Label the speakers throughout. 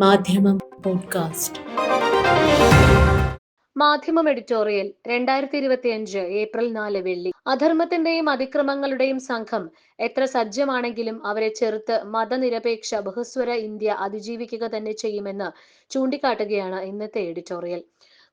Speaker 1: മാധ്യമം പോഡ്കാസ്റ്റ്.
Speaker 2: മാധ്യമം എഡിറ്റോറിയൽ രണ്ടായിരത്തി ഇരുപത്തിയഞ്ച് ഏപ്രിൽ നാല് വെള്ളി. അധർമ്മത്തിന്റെയും അതിക്രമങ്ങളുടെയും സംഘം എത്ര സജ്ജമാണെങ്കിലും അവരെ ചെറുത്ത് മതനിരപേക്ഷ ബഹുസ്വര ഇന്ത്യ അതിജീവിക്കുക തന്നെ ചെയ്യുമെന്ന് ചൂണ്ടിക്കാട്ടുകയാണ് ഇന്നത്തെ എഡിറ്റോറിയൽ.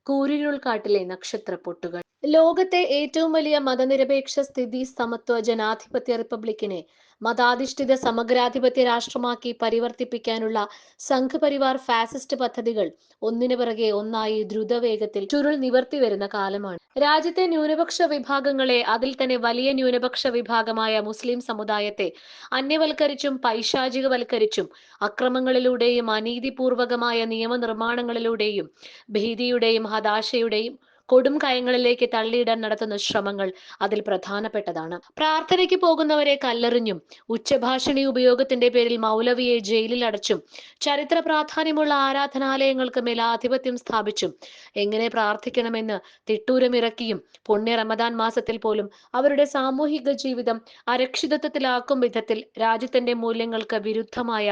Speaker 2: കൂരിരുൾക്കാട്ടിലെ നക്ഷത്രപ്പൊട്ടുകൾ ലോകത്തെ ഏറ്റവും വലിയ മതനിരപേക്ഷ സ്ഥിതി സമത്വ ജനാധിപത്യ റിപ്പബ്ലിക്കിനെ മതാധിഷ്ഠിത സമഗ്രാധിപത്യ രാഷ്ട്രമാക്കി പരിവർത്തിപ്പിക്കാനുള്ള സംഘപരിവാർ ഫാസിസ്റ്റ് പദ്ധതികൾ ഒന്നിനു പിറകെ ഒന്നായി ദ്രുതവേഗത്തിൽ ചുരുൾ നിവർത്തി വരുന്ന കാലമാണ്. രാജ്യത്തെ ന്യൂനപക്ഷ വിഭാഗങ്ങളെ അതിൽ തന്നെ വലിയ ന്യൂനപക്ഷ വിഭാഗമായ മുസ്ലിം സമുദായത്തെ അന്യവൽക്കരിച്ചും പൈശാചികവൽക്കരിച്ചും അക്രമങ്ങളിലൂടെയും അനീതിപൂർവകമായ നിയമനിർമ്മാണങ്ങളിലൂടെയും ഭീതിയുടെയും ഹതാശയുടെയും കൊടും കയങ്ങളിലേക്ക് തള്ളിയിടാൻ നടത്തുന്ന ശ്രമങ്ങൾ അതിൽ പ്രധാനപ്പെട്ടതാണ്. പ്രാർത്ഥനയ്ക്ക് പോകുന്നവരെ കല്ലെറിഞ്ഞും ഉച്ചഭാഷണി ഉപയോഗത്തിന്റെ പേരിൽ മൗലവിയെ ജയിലിൽ അടച്ചും ചരിത്ര പ്രാധാന്യമുള്ള ആരാധനാലയങ്ങൾക്ക് മേലാധിപത്യം സ്ഥാപിച്ചും എങ്ങനെ പ്രാർത്ഥിക്കണമെന്ന് തിട്ടൂരമിറക്കിയും പുണ്യ റമദാൻ മാസത്തിൽ പോലും അവരുടെ സാമൂഹിക ജീവിതം അരക്ഷിതത്വത്തിലാക്കും വിധത്തിൽ രാജ്യത്തിന്റെ മൂല്യങ്ങൾക്ക് വിരുദ്ധമായ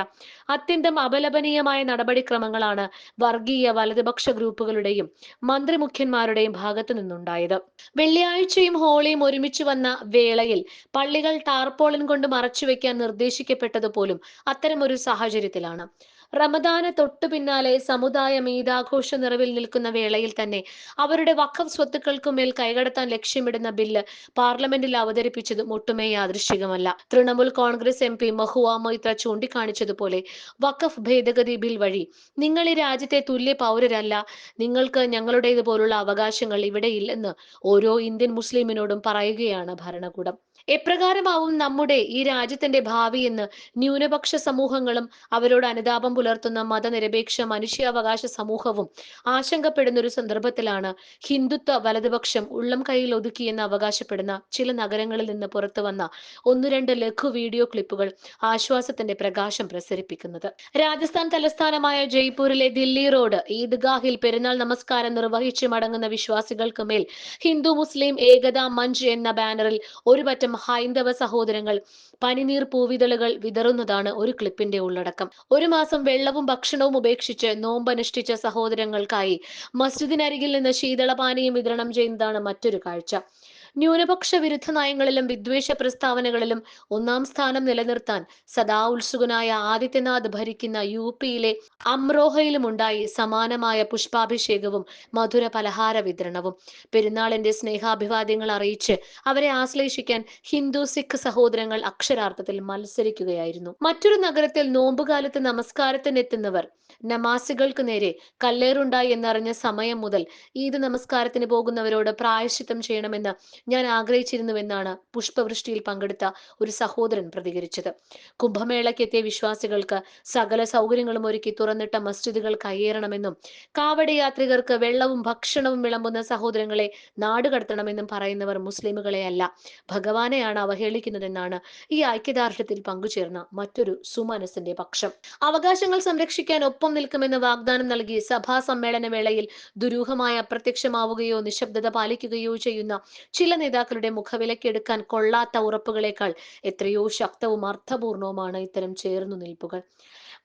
Speaker 2: അത്യന്തം അപലപനീയമായ നടപടിക്രമങ്ങളാണ് വർഗീയ വലതുപക്ഷ ഗ്രൂപ്പുകളുടെയും മന്ത്രിമുഖ്യന്മാരുടെയും ഭാഗത്തു നിന്നുണ്ടായത്. വെള്ളിയാഴ്ചയും ഹോളിയും ഒരുമിച്ച് വന്ന വേളയിൽ പള്ളികൾ ടാർപോളിൻ കൊണ്ട് മറച്ചു മറച്ചുവെക്കാൻ നിർദ്ദേശിക്കപ്പെട്ടതുപോലും അത്തരമൊരു സാഹചര്യത്തിലാണ്. റമദാന് തൊട്ടു പിന്നാലെ സമുദായം ഈദാഘോഷ നിറവിൽ നിൽക്കുന്ന വേളയിൽ തന്നെ അവരുടെ വഖഫ് സ്വത്തുക്കൾക്കുമേൽ കൈകടത്താൻ ലക്ഷ്യമിടുന്ന ബില്ല് പാർലമെന്റിൽ അവതരിപ്പിച്ചതും ഒട്ടുമേ യാദൃശ്ചികമല്ല. തൃണമൂൽ കോൺഗ്രസ് എം പി മഹുവ മൊയ്ത്ര ചൂണ്ടിക്കാണിച്ചതുപോലെ വഖഫ് ഭേദഗതി ബിൽ വഴി നിങ്ങൾ ഈ രാജ്യത്തെ തുല്യ പൗരരല്ല നിങ്ങൾക്ക് ഞങ്ങളുടേതുപോലുള്ള അവകാശങ്ങൾ ഇവിടെയില്ലെന്ന് ഓരോ ഇന്ത്യൻ മുസ്ലിമിനോടും പറയുകയാണ് ഭരണകൂടം. എപ്രകാരമാവും നമ്മുടെ ഈ രാജ്യത്തിന്റെ ഭാവി എന്ന് ന്യൂനപക്ഷ സമൂഹങ്ങളും അവരോട് അനുതാപം പുലർത്തുന്ന മതനിരപേക്ഷ മനുഷ്യാവകാശ സമൂഹവും ആശങ്കപ്പെടുന്ന ഒരു സന്ദർഭത്തിലാണ് ഹിന്ദുത്വ വലതുപക്ഷം ഉള്ളം കയ്യിൽ ഒതുക്കിയെന്ന് അവകാശപ്പെടുന്ന ചില നഗരങ്ങളിൽ നിന്ന് പുറത്തു വന്ന ഒന്ന് രണ്ട് ലഘു വീഡിയോ ക്ലിപ്പുകൾ ആശ്വാസത്തിന്റെ പ്രകാശം പ്രസരിപ്പിക്കുന്നത്. രാജസ്ഥാൻ തലസ്ഥാനമായ ജയ്പൂരിലെ ദില്ലി റോഡ് ഈദ്ഗാഹിൽ പെരുന്നാൾ നമസ്കാരം നിർവഹിച്ച് മടങ്ങുന്ന വിശ്വാസികൾക്ക് മേൽ ഹിന്ദു മുസ്ലിം ഏകതാ മഞ്ച് എന്ന ബാനറിൽ ഒരുപറ്റം ഹൈന്ദവ സഹോദരങ്ങൾ പനിനീർ പൂവിതളുകൾ വിതറുന്നതാണ് ഒരു ക്ലിപ്പിന്റെ ഉള്ളടക്കം. ഒരു മാസം വെള്ളവും ഭക്ഷണവും ഉപേക്ഷിച്ച് നോമ്പനുഷ്ഠിച്ച സഹോദരങ്ങൾക്കായി മസ്ജിദിനരികിൽ നിന്ന് ശീതളപാനീയം വിതരണം ചെയ്യുന്നതാണ് മറ്റൊരു കാഴ്ച. ന്യൂനപക്ഷ വിരുദ്ധ നയങ്ങളിലും വിദ്വേഷ പ്രസ്താവനകളിലും ഒന്നാം സ്ഥാനം നിലനിർത്താൻ സദാ ഉത്സുകനായ ആദിത്യനാഥ് ഭരിക്കുന്ന യു പിയിലെ അമ്രോഹയിലുമുണ്ടായി സമാനമായ പുഷ്പാഭിഷേകവും മധുര പലഹാര വിതരണവും പെരുന്നാളിന്റെ സ്നേഹാഭിവാദ്യങ്ങൾ അറിയിച്ച് അവരെ ആശ്ലേഷിക്കാൻ ഹിന്ദു സിഖ് സഹോദരങ്ങൾ അക്ഷരാർത്ഥത്തിൽ മത്സരിക്കുകയായിരുന്നു. മറ്റൊരു നഗരത്തിൽ നോമ്പുകാലത്ത് നമസ്കാരത്തിനെത്തുന്നവർ നമാസികൾക്ക് നേരെ കല്ലേറുണ്ടായി എന്നറിഞ്ഞ സമയം മുതൽ ഈദ് നമസ്കാരത്തിന് പോകുന്നവരോട് പ്രായശ്ചിത്തം ചെയ്യണമെന്ന് ഞാൻ ആഗ്രഹിച്ചിരുന്നുവെന്നാണ് പുഷ്പവൃഷ്ടിയിൽ പങ്കെടുത്ത ഒരു സഹോദരൻ പ്രതികരിച്ചത്. കുംഭമേളയ്ക്ക് എത്തിയ വിശ്വാസികൾക്ക് സകല സൗകര്യങ്ങളും ഒരുക്കി തുറന്നിട്ട മസ്ജിദുകൾ കയ്യേറണമെന്നും കാവടി യാത്രികർക്ക് വെള്ളവും ഭക്ഷണവും വിളമ്പുന്ന സഹോദരങ്ങളെ നാടുകടത്തണമെന്നും പറയുന്നവർ മുസ്ലിമുകളെ അല്ല ഭഗവാനെയാണ് അവഹേളിക്കുന്നതെന്നാണ് ഈ ഐക്യദാർഢ്യത്തിൽ പങ്കുചേർന്ന മറ്റൊരു സുമനസിന്റെ പക്ഷം. അവകാശങ്ങൾ സംരക്ഷിക്കാൻ ഒപ്പം നിൽക്കുമെന്ന് വാഗ്ദാനം നൽകി സഭാ സമ്മേളന വേളയിൽ ദുരൂഹമായ അപ്രത്യക്ഷമാവുകയോ നിശബ്ദത പാലിക്കുകയോ ചെയ്യുന്ന ചില നേതാക്കളുടെ മുഖവിലക്കെടുക്കാൻ കൊള്ളാത്ത ഉറപ്പുകളേക്കാൾ എത്രയോ ശക്തവും അർത്ഥപൂർണവുമാണ് ഇത്തരം ചേർന്നു നിൽപ്പുകൾ.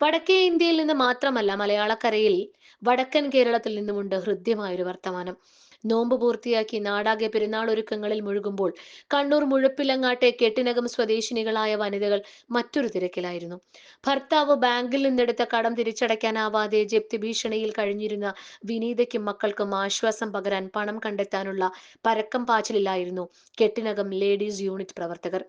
Speaker 2: വടക്കേ ഇന്ത്യയിൽ നിന്ന് മാത്രമല്ല മലയാളക്കരയിൽ വടക്കൻ കേരളത്തിൽ നിന്നുമുണ്ട് ഹൃദ്യമായൊരു വർത്തമാനം. നോമ്പ് പൂർത്തിയാക്കി നാടാകെ പെരുന്നാൾ ഒരുക്കങ്ങളിൽ മുഴുകുമ്പോൾ കണ്ണൂർ മുഴപ്പിലങ്ങാട്ടെ കെട്ടിനകം സ്വദേശിനികളായ വനിതകൾ മറ്റൊരു തിരക്കിലായിരുന്നു. ഭർത്താവ് ബാങ്കിൽ നിന്നെടുത്ത കടം തിരിച്ചടയ്ക്കാനാവാതെ ജപ്തി ഭീഷണിയിൽ കഴിഞ്ഞിരുന്ന വിനീതയ്ക്കും മക്കൾക്കും ആശ്വാസം പകരാൻ പണം കണ്ടെത്താനുള്ള പരക്കം പാച്ചിലായിരുന്നു കെട്ടിനകം ലേഡീസ് യൂണിറ്റ് പ്രവർത്തകർ.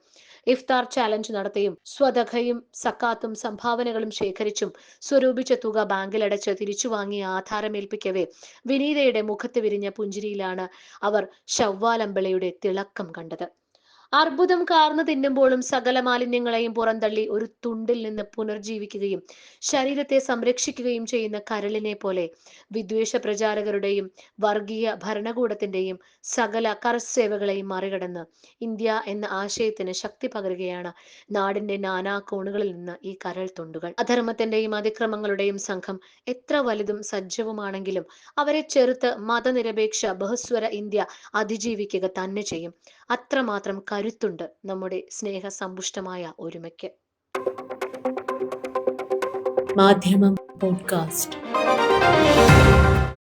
Speaker 2: ഇഫ്താർ ചാലഞ്ച് നടത്തിയും സ്വതഖയും സക്കാത്തും സംഭാവനകളും ശേഖരിച്ചും സ്വരൂപിച്ച തുക ബാങ്കിലടച്ച് തിരിച്ചു വാങ്ങി ആധാരമേൽപ്പിക്കവേ വിനീതയുടെ മുഖത്ത് വിരിഞ്ഞ പുഞ്ചിരിയിലാണ് അവർ ശവ്വാലമ്പലയുടെ തിളക്കം കണ്ടത് അർബുദം കാർന്നു തിന്നുമ്പോഴും സകല മാലിന്യങ്ങളെയും പുറന്തള്ളി ഒരു തുണ്ടിൽ നിന്ന് പുനർജീവിക്കുകയും ശരീരത്തെ സംരക്ഷിക്കുകയും ചെയ്യുന്ന കരളിനെ പോലെ വിദ്വേഷ പ്രചാരകരുടെയും വർഗീയ ഭരണകൂടത്തിന്റെയും സകല കർസേവകളെയും മറികടന്ന് ഇന്ത്യ എന്ന ആശയത്തിന് ശക്തി പകരുകയാണ് നാടിന്റെ നാനാ കോണുകളിൽ നിന്ന് ഈ കരൾ തുണ്ടുകൾ. അധർമ്മത്തിന്റെയും അതിക്രമങ്ങളുടെയും സംഘം എത്ര വലുതും സജ്ജവുമാണെങ്കിലും അവരെ ചെറുത്ത് മതനിരപേക്ഷ ബഹുസ്വര ഇന്ത്യ അതിജീവിക്കുക തന്നെ ചെയ്യും. അത്രമാത്രം കരുത്തുണ്ട് നമ്മുടെ സ്നേഹസമ്പുഷ്ടമായ ഒരുമയ്ക്ക്.
Speaker 1: മാധ്യമം പോഡ്കാസ്റ്റ്.